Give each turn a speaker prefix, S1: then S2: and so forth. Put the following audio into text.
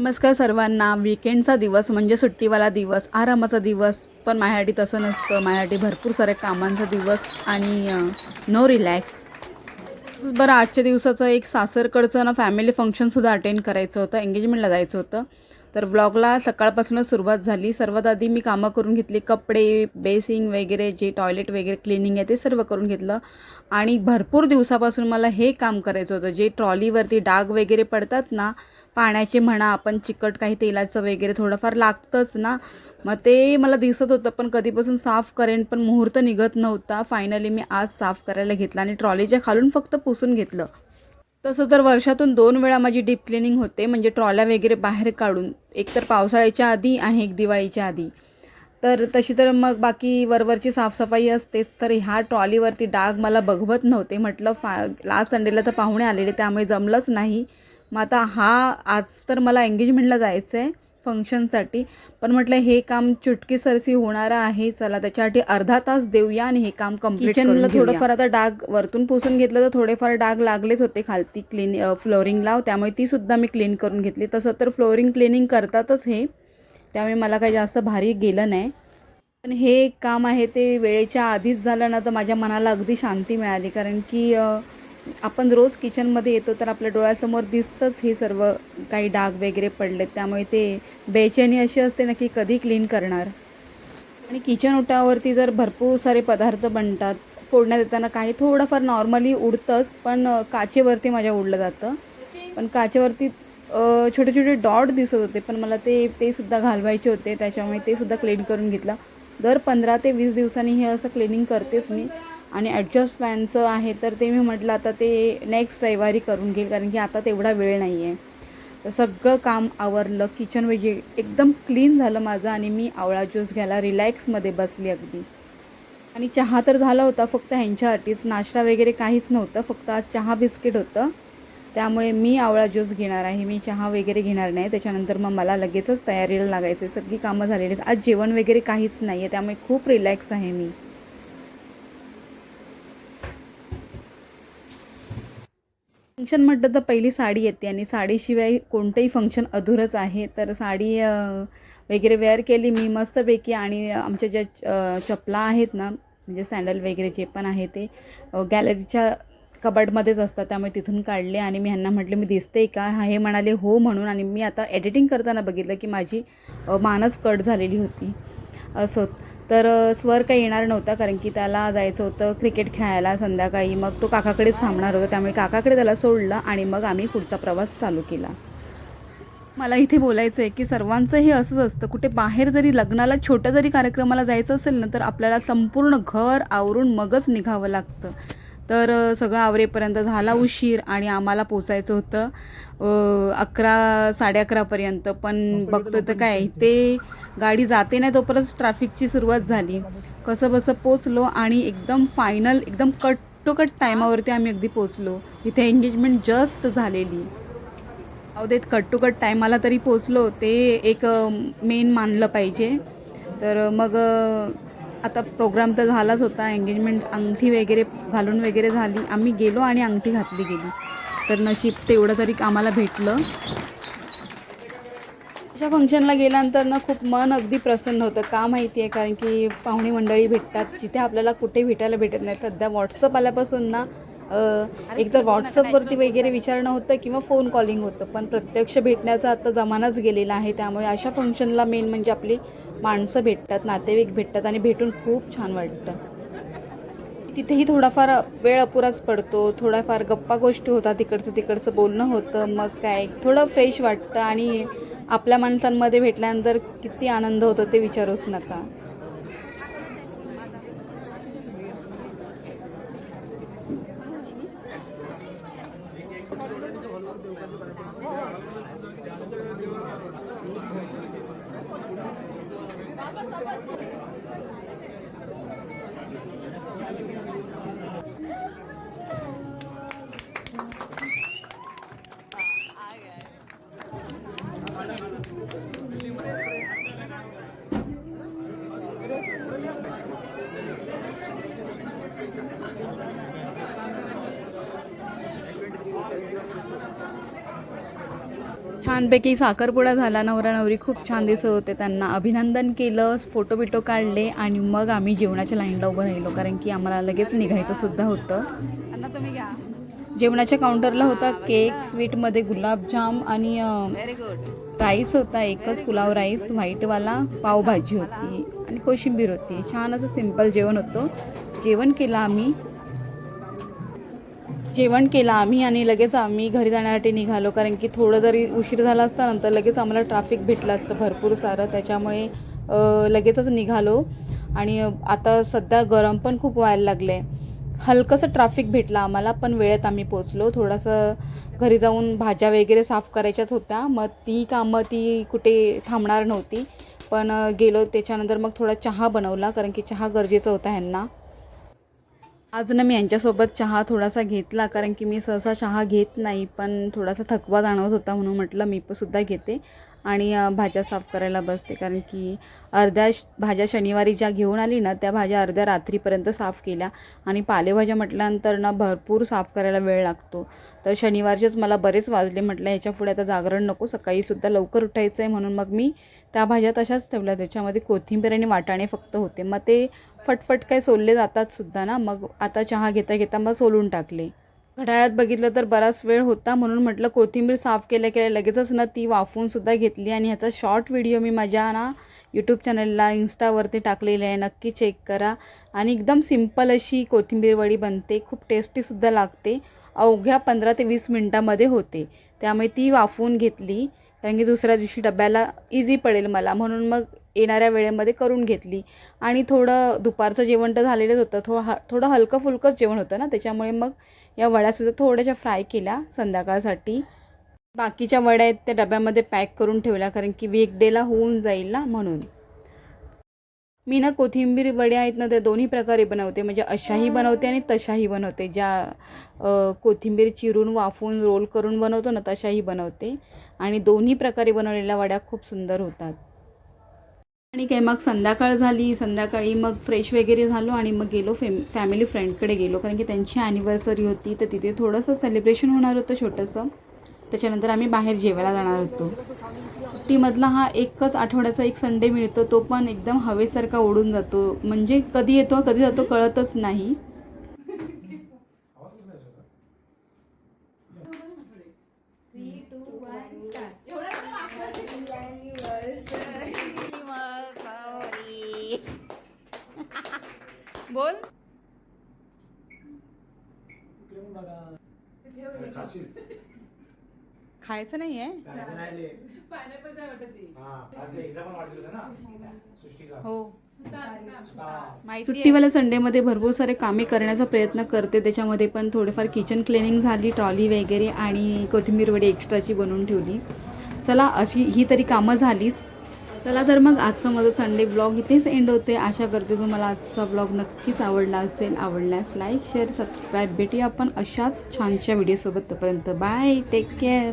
S1: नमस्कार सर्वांना. विकेंडचा दिवस म्हणजे सुट्टीवाला दिवस आरामाचा दिवस. पण माझ्यासाठी तसं नसतं. माझ्यासाठी भरपूर साऱ्या कामांचा दिवस आणि नो रिलॅक्स बरं आजच्या दिवसाचं एक सासरकडचं ना फॅमिली फंक्शनसुद्धा अटेंड करायचं होतं. एंगेजमेंटला जायचं होतं. तर व्लॉगला सकाळपासूनच सुरुवात झाली. सर्वात आधी मी कामं करून घेतली. कपडे बेसिंग वगैरे जे टॉयलेट वगैरे क्लिनिंग आहे ते सर्व करून घेतलं. आणि भरपूर दिवसापासून मला हे काम करायचं होतं. जे ट्रॉलीवरती डाग वगैरे पडतात ना पाण्याचे म्हणा आपण चिकट काही तेलाचं वगैरे थोडंफार लागतंच ना. मग ते मला दिसत होतं पण कधीपासून साफ करेन पण मुहूर्त निघत नव्हता. फायनली मी आज साफ करायला घेतला आणि ट्रॉलीच्या खालून फक्त पुसून घेतलं. तसं तर वर्षातून दोन वेळा माझी डीप क्लिनिंग होते म्हणजे ट्रॉल्या वगैरे बाहेर काढून. एक तर पावसाळ्याच्या आधी आणि एक दिवाळीच्या आधी. तर तशी तर मग बाकी वरवरची साफसफाई असतेच तर ह्या ट्रॉलीवरती डाग मला बघवत नव्हते. म्हटलं फा लास्ट संडेला तर पाहुणे आलेले त्यामुळे जमलंच नाही. मग आता हा आज तर मला एंगेजमेंटला जायचं आहे फंक्शनसाठी पण म्हटलं हे काम चुटकी सरसी होणारं आहे. चला त्याच्यासाठी अर्धा तास देऊया आणि हे काम कंप्लीट किचनला थोडंफार आता डाग वरतून पुसून घेतलं तर थोडेफार डाग लागलेच होते खालती क्लीन फ्लोरिंगला त्यामुळे ती सुद्धा मी क्लीन करून घेतली. तसं तर फ्लोरिंग क्लिनिंग करतातच हे. त्यामुळे मला काही जास्त भारी गेलं नाही. पण हे काम आहे ते वेळेच्या आधीच झालं ना तर माझ्या मनाला अगदी शांती मिळाली. कारण की आपण रोज किचनमध्ये येतो तर आपल्या डोळ्यासमोर दिसतंच हे सर्व काही डाग वगैरे पडलेत. त्यामुळे ते बेचैनी अशी असते ना की कधी क्लीन करणार. आणि किचन ओट्यावरती जर भरपूर सारे पदार्थ बनतात फोडण्यात येताना काही थोडंफार नॉर्मली उडतंच पण काचेवरती माझ्या उडलं जातं. पण काचेवरती छोटे छोटे डॉट दिसत होते पण मला ते ते सुद्धा घालवायचे होते त्याच्यामुळे ते सुद्धा क्लीन करून घेतलं. दर पंधरा ते वीस दिवसांनी हे असं क्लिनिंग करतेच मी. आणि ॲडजस्ट फॅनचं आहे तर ते मी म्हटलं आता ते नेक्स्ट रविवारी करून घेईल कारण की आता तेवढा वेळ नाही आहे तर सगळं काम आवरलं किचन वगैरे एकदम क्लीन झालं माझं आणि मी आवळा ज्यूस घ्यायला रिलॅक्समध्ये बसली अगदी. आणि चहा तर झाला होता फक्त ह्यांच्यासाठीच नाश्ता वगैरे काहीच नव्हतं फक्त आज चहा बिस्किट होतं. त्यामुळे मी आवळा ज्यूस घेणार आहे मी चहा वगैरे घेणार नाही. त्याच्यानंतर मग मला लगेचच तयारीला लागायचे सगळी कामं झालेली आहेत. आज जेवण वगैरे काहीच नाही आहे त्यामुळे खूप रिलॅक्स आहे मी. फंक्शन म्हटलं तर पहिली साडी येते आणि साडीशिवाय कोणतंही फंक्शन अधुरच आहे. तर साडी वगैरे वेअर केली मी मस्तपैकी आणि आमच्या ज्या चपला आहेत ना म्हणजे सँडल वगैरे जे पण आहे ते गॅलरीच्या कबडमध्येच असतात. त्यामुळे तिथून काढले आणि मी ह्यांना म्हटलं मी दिसते का? हा हे म्हणाले हो म्हणून आणि मी आता एडिटिंग करताना बघितलं की माझी मानच कट झालेली होती. असो तर स्वर काही येणार नव्हता कारण की त्याला जायचं होतं क्रिकेट खेळायला संध्याकाळी. मग तो काकाकडेच थांबणार होता. त्यामुळे काकाकडे त्याला सोडलं आणि मग आम्ही पुढचा प्रवास चालू केला. मला इथे बोलायचं आहे की सर्वांचंही असंच असतं. कुठे बाहेर जरी लग्नाला छोट्या जरी कार्यक्रमाला जायचं असेल ना तर आपल्याला संपूर्ण घर आवरून मगच निघावं लागतं. तर सगळं आवरेपर्यंत झाला उशीर आणि आम्हाला पोचायचं होतं. अकरा साडे अकरापर्यंत पण बघतो तर काय ते गाडी जाते नाही तोपर्यंत ट्रॅफिकची सुरुवात झाली. कसं बसं पोचलो आणि एकदम फायनल एकदम कट टू कट टायमावरती आम्ही अगदी पोचलो. इथे एंगेजमेंट जस्ट झालेली. अहो देत कट टू कट टायमाला तरी पोचलो. ते एक मेन मानलं पाहिजे. तर मग आता प्रोग्राम तर झालाच होता एंगेजमेंट अंगठी वगैरे घालून वगैरे झाली. आम्ही गेलो आणि अंगठी घातली गेली. तर नशीब तेवढं तरी आम्हाला भेटलं. अशा फंक्शनला गेल्यानंतर ना खूप मन अगदी प्रसन्न होतं. का माहिती आहे कारण की पाहुणी मंडळी भेटतात. जिथे आपल्याला कुठे भेटायला भेटत नाही. सध्या व्हॉट्सअप आल्यापासून ना एक तर व्हॉट्सअपवरती वगैरे विचारणं होतं किंवा फोन कॉलिंग होतं. पण प्रत्यक्ष भेटण्याचा आता जमानाच गेलेला आहे. त्यामुळे अशा फंक्शनला मेन म्हणजे आपली माणसं भेटतात नातेवाईक भेटतात आणि भेटून खूप छान वाटतं. तिथेही थोडाफार वेळ अपुराच पडतो थोडाफार गप्पा गोष्टी होतात तिकडचं तिकडचं बोलणं होतं मग काय थोडं फ्रेश वाटतं आणि आपल्या माणसांमध्ये भेटल्यानंतर किती आनंद होतो ते विचारूच नका. Спасибо, спасибо. छानपैकी साखरपुडा झाला. नवरा नवरी खूप छान दिसत होते त्यांना. अभिनंदन केलं फोटो बिटो काढले आणि मग आम्ही जेवणाच्या लाईनला उभं राहिलो. कारण की आम्हाला लगेच निघायचं सुद्धा होतं. तुम्ही घ्या. जेवणाच्या काउंटरला होता केक स्वीटमध्ये गुलाबजाम आणि राईस होता एकच पुलाव राईस व्हाईटवाला पावभाजी होती आणि कोशिंबीर होती. छान असं सिंपल जेवण होतं. जेवण केलं आम्ही. जेवण केलं आम्ही आणि लगेच आम्ही घरी जाण्यासाठी निघालो. कारण की थोडं जरी उशीर झाला असता नंतर लगेच आम्हाला ट्रॅफिक भेटलं असतं भरपूर सारं. त्याच्यामुळे लगेचच निघालो. आणि आता सध्या गरम पण खूप व्हायला लागलं आहे हलकंसं ट्रॅफिक भेटलं आम्हाला पण वेळेत आम्ही पोचलो थोडंसं घरी जाऊन भाज्या वगैरे साफ करायच्याच होत्या. मग ती कामं ती कुठे थांबणार नव्हती. पण गेलो. त्याच्यानंतर मग थोडा चहा बनवला कारण की चहा गरजेचा होता ह्यांना. आज ना मी यांच्यासोबत चहा थोडासा घेतला कारण की मी सहसा चहा घेत नाही पण थोडासा थकवा जाणवत होता म्हणून म्हटलं मी पण सुद्धा घेते. आणि भाज्या साफ करायला बसते. कारण की अर्ध्या श- भाज्या शनिवारी ज्या घेऊन आली ना त्या भाज्या अर्ध्या रात्रीपर्यंत साफ केल्या. आणि पालेभाज्या म्हटल्यानंतर ना भरपूर साफ करायला वेळ लागतो. तर शनिवारचेच मला बरेच वाजले म्हटलं ह्याच्या पुढे आता जागरण नको सकाळीसुद्धा लवकर उठायचं आहे म्हणून मग मी त्या भाज्या तशाच ठेवल्या. त्याच्यामध्ये कोथिंबीर आणि वाटाणे फक्त होते. मग ते फटफट काय सोलले जातात सुद्धा ना मग आता चहा घेता घेता मग सोलून टाकले. घड्याळात बघितलं तर बराच वेळ होता म्हणून म्हटलं कोथिंबीर साफ केल्या केल्या लगेचच ना ती वाफूनसुद्धा घेतली आणि ह्याचा शॉर्ट व्हिडिओ मी माझ्या ना यूट्यूब चॅनलला इन्स्टावरती टाकलेला आहे. नक्की चेक करा. आणि एकदम सिंपल अशी कोथिंबीर वडी बनते. खूप टेस्टीसुद्धा लागते. अवघ्या पंधरा ते वीस मिनटामध्ये होते. त्यामुळे ती वाफवून घेतली. कारण की दुसऱ्या दिवशी डब्याला इझी पडेल मला. म्हणून मग येणाऱ्या वेळेमध्ये करून घेतली. आणि थोडं दुपारचं जेवण तर झालेलंच होतं. थोडं ह थोडं हलकं फुलकंच जेवण होतं ना. त्याच्यामुळे मग या वड्यासुद्धा थोड्याशा फ्राय केल्या संध्याकाळसाठी. बाकीच्या वड्या आहेत त्या डब्यामध्ये पॅक करून ठेवल्या कारण की वीक डेला होऊन जाईल ना म्हणून. मी ना कोथिंबीर वड्या आहेत ना त्या दोन्ही प्रकारे बनवते. म्हणजे अशाही बनवते आणि तशाही बनवते. ज्या कोथिंबीर चिरून वाफवून रोल करून बनवतो ना तशाही बनवते. आणि दोन्ही प्रकारे बनवलेल्या वड्या खूप सुंदर होतात. आणि काय मग संध्याकाळ झाली संध्याकाळी मग फ्रेश वगैरे झालो आणि मग गेलो फेम फॅमिली फ्रेंडकडे गेलो. कारण की त्यांची ॲनिव्हर्सरी होती तर तिथे थोडंसं सेलिब्रेशन होणार होतं छोटंसं. त्याच्यानंतर आम्ही बाहेर जेवायला जाणार होतो. सुट्टीमधला हा एकच आठवड्याचा एक संडे मिळतो तो पण एकदम हवेसारखा ओढून जातो. म्हणजे कधी येतो कधी जातो कळतच नाही बोल
S2: खाशील
S1: खायचं नाही आहे
S2: खायचं नाही ते हा आज एक्झाम पण वाढली ना सृष्टीचा
S1: हो
S2: हा.
S1: सुट्टीवाल्या संडेमध्ये भरपूर सारे कामे करण्याचा प्रयत्न करते. त्याच्यामध्ये पण थोडेफार किचन क्लिनिंग झाली ट्रॉली वगैरे आणि कोथिंबीर वडी एक्स्ट्राची बनवून ठेवली. चला अशी ही तरी कामं झालीच. चला तर मग आजचा माझा संडे ब्लॉग इथेच एंड होते आशा करते तुम्हाला आजचा ब्लॉग नक्कीच आवडला असेल. आवडल्यास लाईक शेअर सबस्क्राईब भेटूया आपण अशाच छानशा व्हिडिओसोबत तोपर्यंत. Bye take care